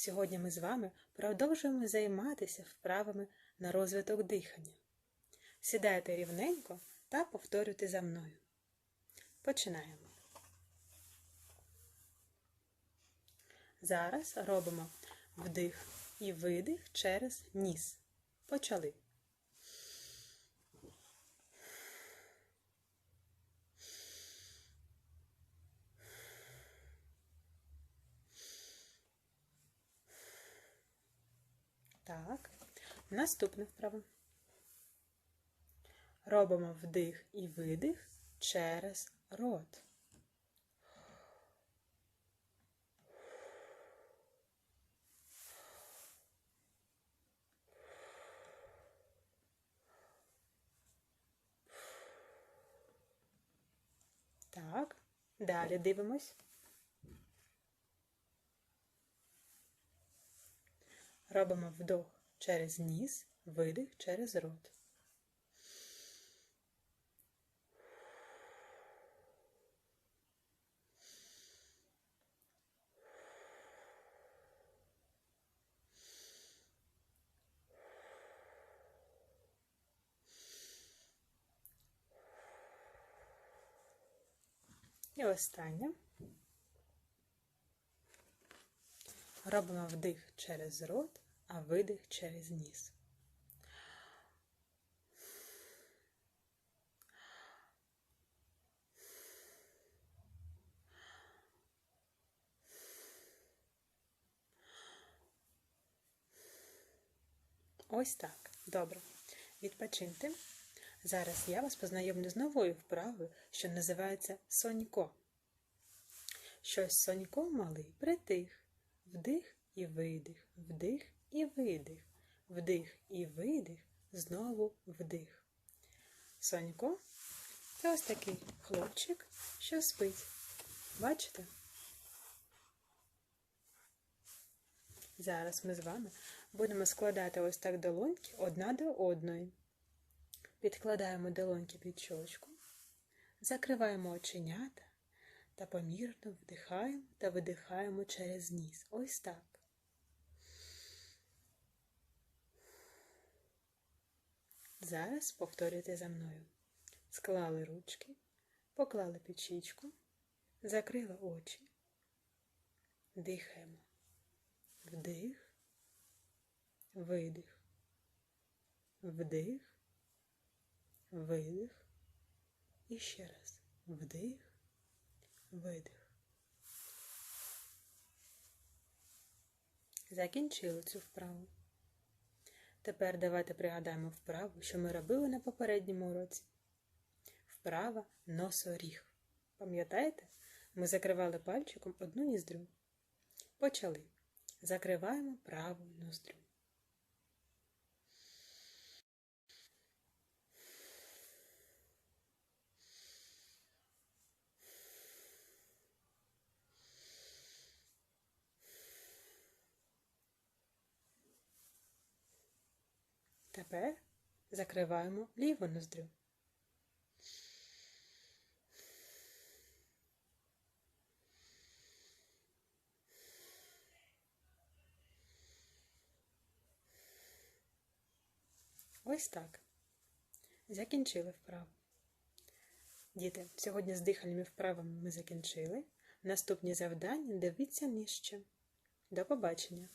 Сьогодні ми з вами продовжуємо займатися вправами на розвиток дихання. Сідайте рівненько та повторюйте за мною. Починаємо. Зараз робимо вдих і видих через ніс. Почали. Так, наступне вправо. Робимо вдих і видих через рот. Так, далі дивимось. Робимо вдох через ніс, видих через рот. І останнє. Робимо вдих через рот, а видих через ніс. Ось так. Добре. Відпочиньте. Зараз я вас познайомлю з новою вправою, що називається Сонько. Щось Сонько малий притих. Вдих і видих, вдих і видих, вдих і видих, знову вдих. Сонько це ось такий хлопчик, що спить. Бачите? Зараз ми з вами будемо складати ось так долоньки одна до одної. Підкладаємо долоньки під щочку, закриваємо оченята та помірно вдихаємо та видихаємо через ніс. Ось так. Зараз повторюйте за мною. Склали ручки, поклали під щічку, закрили очі, дихаємо. Вдих, видих, вдих, видих. І ще раз. Вдих, видих. Закінчили цю вправу. Тепер давайте пригадаємо вправу, що ми робили на попередньому уроці. Вправа носоріг. Пам'ятаєте? Ми закривали пальчиком одну ніздрю. Почали. Закриваємо праву ноздрю. Тепер закриваємо ліву ноздрю. Ось так. Закінчили вправу. Діти, сьогодні з дихальними вправами ми закінчили. Наступні завдання дивіться нижче. До побачення!